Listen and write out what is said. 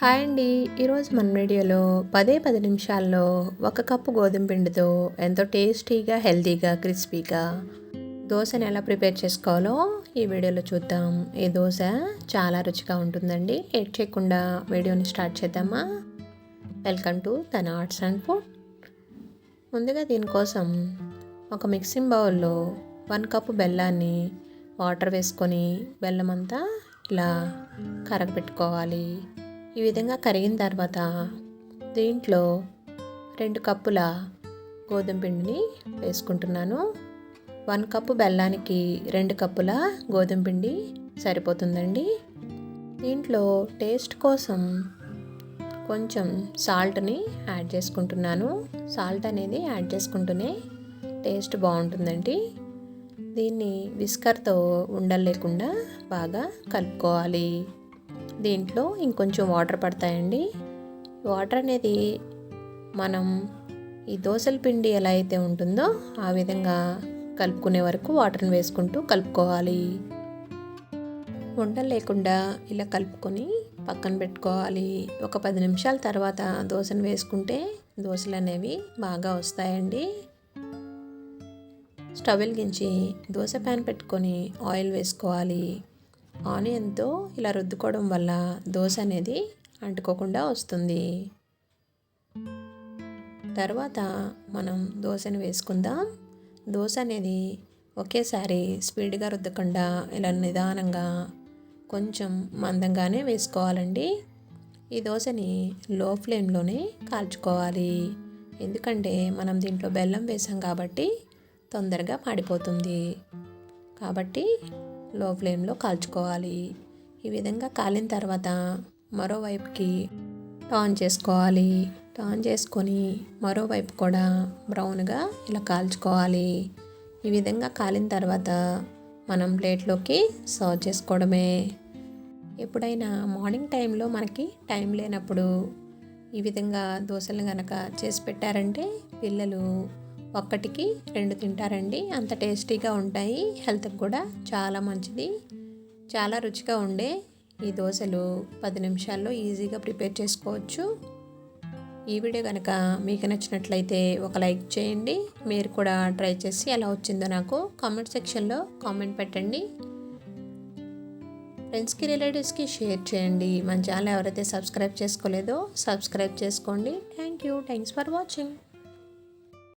Hi అండి. ఈరోజు మన వీడియోలో పదే పది నిమిషాల్లో ఒక కప్పు గోధుమ పిండితో ఎంతో టేస్టీగా హెల్తీగా క్రిస్పీగా దోశని ఎలా ప్రిపేర్ చేసుకోవాలో ఈ వీడియోలో చూద్దాం. ఈ దోశ చాలా రుచిగా ఉంటుందండి. ఎట్ చేయకుండా వీడియోని స్టార్ట్ చేద్దామా? వెల్కమ్ టు తన ఆర్ట్స్ అండ్ ఫుడ్. ముందుగా దీనికోసం ఒక మిక్సింగ్ బౌల్లో వన్ కప్పు బెల్లాన్ని వాటర్ వేసుకొని బెల్లం అంతా ఇలా కరగపెట్టుకోవాలి. ఈ విధంగా కరిగిన తర్వాత దీంట్లో రెండు కప్పుల గోధుమ పిండిని వేసుకుంటున్నాను. వన్ కప్పు బెల్లానికి రెండు కప్పుల గోధుమ పిండి సరిపోతుందండి. దీంట్లో టేస్ట్ కోసం కొంచెం సాల్ట్ని యాడ్ చేసుకుంటున్నాను. సాల్ట్ అనేది యాడ్ చేసుకుంటూనే టేస్ట్ బాగుంటుందండి. దీన్ని విస్కర్తో ఉండలేకుండా బాగా కలుపుకోవాలి. దీంట్లో ఇంకొంచెం వాటర్ పడతాయండి. వాటర్ అనేది మనం ఈ దోశల పిండి ఎలా అయితే ఉంటుందో ఆ విధంగా కలుపుకునే వరకు వాటర్ని వేసుకుంటూ కలుపుకోవాలి. ఉండలు లేకుండా ఇలా కలుపుకొని పక్కన పెట్టుకోవాలి. ఒక పది నిమిషాల తర్వాత దోశను వేసుకుంటే దోశలు అనేవి బాగా వస్తాయండి. స్టవ్ వెలిగించి దోశ ప్యాన్ పెట్టుకొని ఆయిల్ వేసుకోవాలి. ఆనియన్తో ఇలా రుద్దుకోవడం వల్ల దోశ అనేది అంటుకోకుండా వస్తుంది. తర్వాత మనం దోశని వేసుకుందాం. దోశ అనేది ఒకేసారి స్పీడ్గా రుద్దకుండా ఇలా నిదానంగా కొంచెం మందంగానే వేసుకోవాలండి. ఈ దోశని లో ఫ్లేమ్లోనే కాల్చుకోవాలి. ఎందుకంటే మనం దీంట్లో బెల్లం వేసాం కాబట్టి తొందరగా మాడిపోతుంది కాబట్టి లో ఫ్లేమ్లో కాల్చుకోవాలి. ఈ విధంగా కాలిన తర్వాత మరోవైపుకి టాన్ చేసుకోవాలి. టాన్ చేసుకొని మరోవైపు కూడా బ్రౌన్గా ఇలా కాల్చుకోవాలి. ఈ విధంగా కాలిన తర్వాత మనం ప్లేట్లోకి సర్వ్ చేసుకోవడమే. ఎప్పుడైనా మార్నింగ్ టైంలో మనకి టైం లేనప్పుడు ఈ విధంగా దోశలు కనుక చేసి పెట్టారంటే పిల్లలు ఒక్కటికి రెండు తింటారండి. అంత టేస్టీగా ఉంటాయి. హెల్త్కి కూడా చాలా మంచిది. చాలా రుచిగా ఉండే ఈ దోశలు పది నిమిషాల్లో ఈజీగా ప్రిపేర్ చేసుకోవచ్చు. ఈ వీడియో కనుక మీకు నచ్చినట్లయితే ఒక లైక్ చేయండి. మీరు కూడా ట్రై చేసి ఎలా వచ్చిందో నాకు కామెంట్ సెక్షన్లో కామెంట్ పెట్టండి. ఫ్రెండ్స్కి రిలేటివ్స్కి షేర్ చేయండి. మన ఛానల్ ఎవరైతే సబ్స్క్రైబ్ చేసుకోలేదో సబ్స్క్రైబ్ చేసుకోండి. Thank you. Thanks for watching.